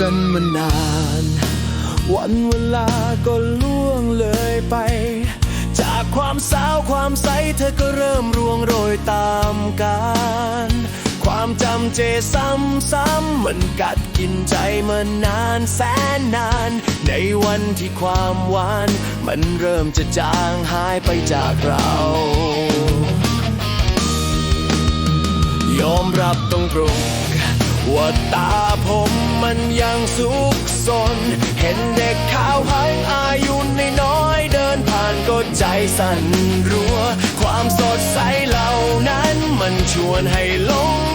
กันมานาน วันเวลาก็ล่วงเลยไป จากความสาวความใสเธอก็เริ่มร่วงโรยตามกาลความจำเจซ้ำๆมันกัดกินใจมานานแสนนาน ในวันที่ความหวาน มันเริ่มจะจางหายไปจากเรา ยอมรับตรงตรงๆว่าตาผมมัน ยังสุขสน เห็นเด็กขาวหางอายุในน้อยเดินผ่านก็ใจสั่นรัว ความสดใสเหล่านั้นมันชวนให้หลง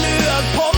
เลือกผม